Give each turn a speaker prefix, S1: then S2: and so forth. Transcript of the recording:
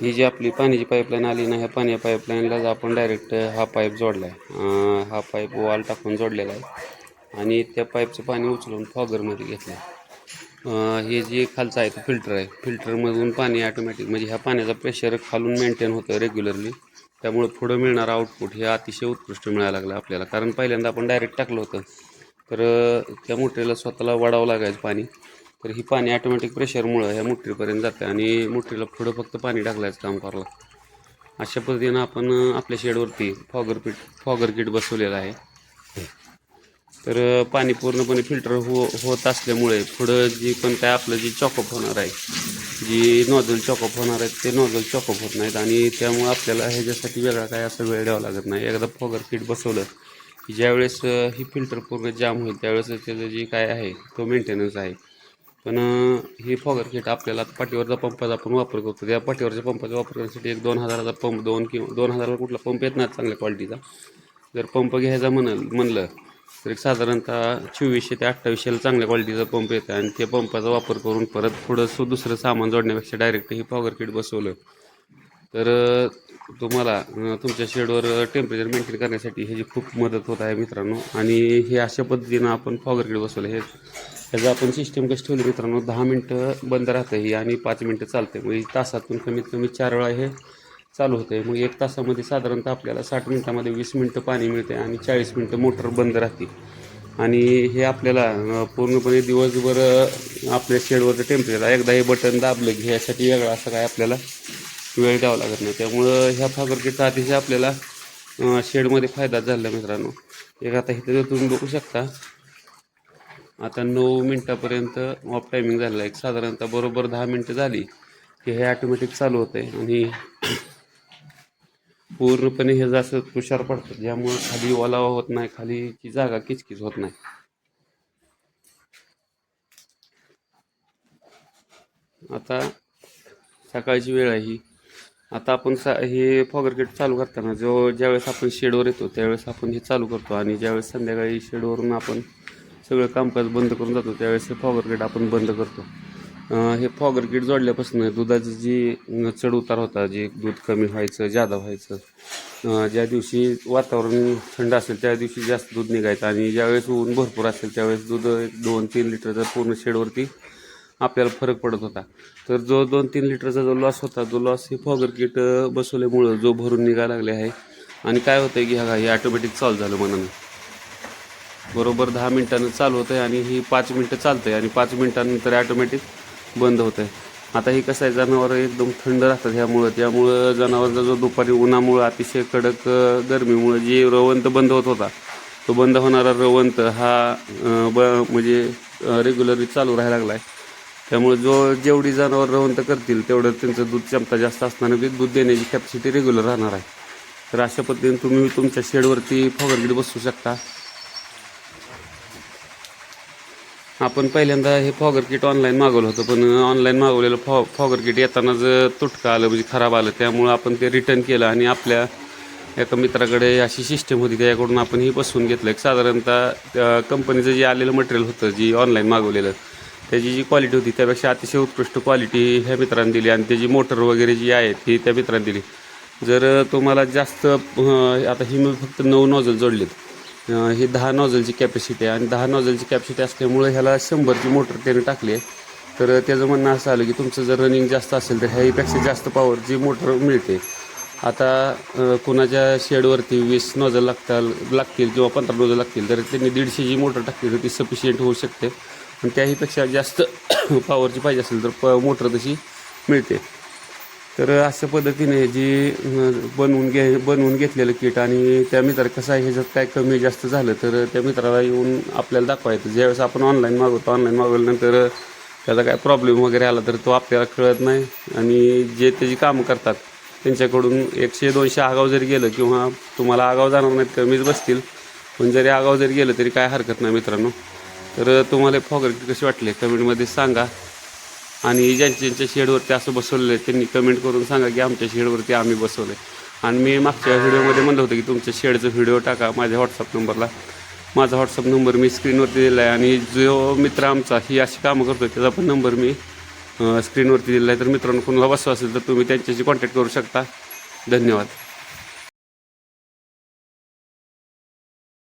S1: ही जी आपली पाण्याची पाईपलाईन आली ना ह्या पाणी पाईपलाईनलाच आपण डायरेक्ट हा पाईप जोडला आहे हा पाईप वॉल टाकून जोडलेला आहे. आणि त्या पाईपचं पाणी उचलून फॉगरमध्ये घेतलं हे जे खालचं आहे तो फिल्टर आहे. फिल्टरमधून पाणी ॲटोमॅटिक म्हणजे ह्या पाण्याचा प्रेशर खालून मेंटेन होतं रेग्युलरली त्यामुळे पुढं मिळणारं आउटपुट हे अतिशय उत्कृष्ट मिळायला लागलं आपल्याला. कारण पहिल्यांदा आपण डायरेक्ट टाकलं होतं. तर त्या मोटरीला स्वतःला वाढावं लागायचं पाणी. तर ही पाणी ॲटोमॅटिक प्रेशरमुळं ह्या मोटरीपर्यंत जातं आणि मोटरीला पुढं फक्त पाणी टाकलायचं काम करावं लागतं अशा पद्धतीनं आपण आपल्या शेडवरती फॉगर पीट फॉगर किट बसवलेलं आहे. तर पाणी पूर्णपणे फिल्टर हो होत असल्यामुळे पुढं जी पण काय आपलं जी चॉकअप होणार आहे जी नॉझल चॉकअप होणार आहेत ते नॉझल चॉकअप होत नाहीत आणि त्यामुळे आपल्याला ह्याच्यासाठी वेगळा काय असं वेळ द्यावा लागत नाही. एकदा फॉगर किट बसवलं की ज्यावेळेस ही फिल्टर पूर्ण जाम होईल त्यावेळेस त्याचं जे काय आहे तो मेंटेनन्स आहे. पण हे ही फॉगर किट आपल्याला पाठीवरचा पंपाचा आपण वापर करतो. त्या पाठीवरच्या पंपाचा वापर करण्यासाठी एक दोन हजाराचा पंप दोन किंवा दोन हजाराला कुठला पंप येत नाही चांगल्या क्वालिटीचा. जर पंप घ्यायचा म्हणाल म्हणलं तर एक साधारणतः चोवीसशे ते अठ्ठावीसशेला चांगल्या क्वालिटीचा पंप येतं आणि त्या पंपाचा वापर करून परत पुढं दुसरं सामान जोडण्यापेक्षा डायरेक्ट ही फॉगर किट बसवलं. तर तुम्हाला तुमच्या शेडवर टेम्परेचर मेंटेन करण्यासाठी ह्याची खूप मदत होत आहे मित्रांनो. आणि हे अशा पद्धतीनं आपण फॉगरकडे किट बसवलं. हे ह्याचं आपण सिस्टम कसं ठेवली मित्रांनो? दहा मिनटं बंद राहतं ही आणि पाच मिनटं चालते म्हणजे तासातून कमीत कमी चार वेळा हे चालू होतं आहे मग एक तासामध्ये साधारणतः आपल्याला साठ मिनटामध्ये वीस मिनटं पाणी मिळते आणि चाळीस मिनटं मोटर बंद राहते आणि हे आपल्याला पूर्णपणे दिवसभर आपल्या शेडवरचं टेम्परेचर एकदा हे बटन दाबलं घ्यायसाठी वेगळा असं काय आपल्याला वेळ द्यावा लागत नाही. त्यामुळं ह्या फागरकीचा अतिशय आपल्याला शेडमध्ये फायदा झाला मित्रांनो. एक आता इथं तुम्ही बघू शकता आता नऊ मिनटापर्यंत ऑफ टायमिंग झालेला आहे. एक साधारणतः बरोबर दहा मिनटं झाली की हे ऑटोमॅटिक चालू होतं आहे आणि पूर्णपणे हे जास्त तुषार पडतं. ज्यामुळं खाली ओलावा होत नाही खालीची जागा किचकिच होत नाही. आता सकाळची वेळ आहे ही. आता आपण सा हे फॉगर गेट चालू करताना जो ज्यावेळेस आपण शेडवर येतो त्यावेळेस आपण हे चालू करतो. आणि ज्यावेळेस संध्याकाळी शेडवरून आपण सगळं कामकाज बंद करून जातो त्यावेळेस हे फॉगर गेट आपण बंद करतो. हे फॉगर गेट जोडल्यापासून दुधाची जी चढ उतार होता जे दूध कमी व्हायचं जादा व्हायचं ज्या दिवशी वातावरण थंड असेल त्या दिवशी जास्त दूध निघायचं. आणि ज्यावेळेस ऊन भरपूर असेल त्यावेळेस दूध एक दोन तीन लिटरचं पूर्ण शेडवरती आपल्याला फरक पडत होता. तर जो दोन तीन लिटरचा जो लॉस होता तो लॉस हे फॉगर किट बसवल्यामुळं जो भरून निघायला लागले आहे. आणि काय होतं की ह्या हे ऑटोमॅटिक चालू झालं मनानं. बरोबर दहा मिनिटानं चालू होतं आहे आणि ही पाच मिनटं चालतं आहे आणि पाच मिनिटानंतर ऑटोमॅटिक बंद होतं आहे आता हे कसं आहे जनावरं एकदम थंड राहतात ह्यामुळं. त्यामुळं जनावरचा जो दुपारी उन्हामुळं अतिशय कडक गरमीमुळं जे रवंत बंद होत होता तो बंद होणारा रवंत हा ब म्हणजे रेग्युलरली चालू राहायला लागला आहे त्यामुळे जो जेवढी जनावर रवंत करतील तेवढं त्यांचं दूध क्षमता जास्त असताना बी दूध देण्याची कॅपॅसिटी रेग्युलर राहणार आहे. तर अशा पद्धतीने तुम्ही तुमच्या शेडवरती फॉगरगिरी बसवू शकता. आपण पहिल्यांदा हे फॉगर किट ऑनलाईन मागवलं होतं पण ऑनलाईन मागवलेलं फॉ फॉगर किट येताना जर तुटकं आलं म्हणजे खराब आलं त्यामुळं आपण ते रिटर्न केलं आणि आपल्या एका मित्राकडे अशी सिस्टम होती त्याच्याकडून आपण ही बसवून घेतलं. एक साधारणतः कंपनीचं जे आलेलं मटेरियल होतं जी ऑनलाईन मागवलेलं त्याची जी क्वालिटी होती त्यापेक्षा अतिशय उत्कृष्ट क्वालिटी ह्या मित्रांनी दिली आणि त्याची मोटर वगैरे जी आहे ती त्या मित्रांनी दिली. जर तुम्हाला जास्त आता ही मी फक्त नऊ नॉझल जोडलेत. ही दहा नॉझलची कॅपॅसिटी आहे आणि दहा नॉझलची कॅपॅसिटी असल्यामुळे ह्याला शंभरची मोटर त्याने टाकली आहे. तर त्याचं म्हणणं असं आलं की तुमचं जर रनिंग जास्त असेल तर ह्याहीपेक्षा जास्त पॉवरची मोटर मिळते. आता कुणाच्या शेडवरती वीस नॉझल लागतात लागतील किंवा पंधरा नॉझल लागतील तर त्यांनी दीडशेची मोटर टाकली तर ती सफिशियंट होऊ शकते. पण त्याहीपेक्षा जास्त पॉवरची पाहिजे असेल तर प मोटर तशी मिळते. तर अशा पद्धतीने जी बनवून घे बनवून घेतलेलं किट आणि त्या मित्र कसं आहे ह्याच्यात काय कमी जास्त झालं तर त्या मित्राला येऊन आपल्याला दाखवायचं. ज्यावेळेस आपण ऑनलाईन मागवतो ऑनलाईन मागवल्यानंतर त्याचा काय प्रॉब्लेम वगैरे आला तर तो आपल्याला कळत नाही. आणि जे त्याची कामं करतात त्यांच्याकडून एकशे दोनशे आगाव जरी गेलं किंवा तुम्हाला आगाव जाणार नाहीत कमीच बसतील. पण जरी आगाव जरी गेलं तरी काय हरकत नाही मित्रांनो. तर तुम्हाला फॉगर कशी वाटले कमेंटमध्ये सांगा. आणि ज्यांच्या ज्यांच्या शेडवरती असं बसवलेलं आहे त्यांनी कमेंट करून सांगा की आमच्या शेडवरती आम्ही बसवलं आहे आणि मी मागच्या व्हिडिओमध्ये म्हणलं होतं की तुमच्या शेडचं व्हिडिओ टाका माझ्या व्हॉट्सअप नंबरला. माझा व्हॉट्सअप नंबर मी स्क्रीनवरती दिला आहे आणि जो मित्र आमचा ही अशी कामं करतो त्याचा पण नंबर मी स्क्रीनवरती दिलेला आहे. तर मित्रांनो कोणाला बसवा असेल तर तुम्ही त्यांच्याशी कॉन्टॅक्ट करू शकता. धन्यवाद.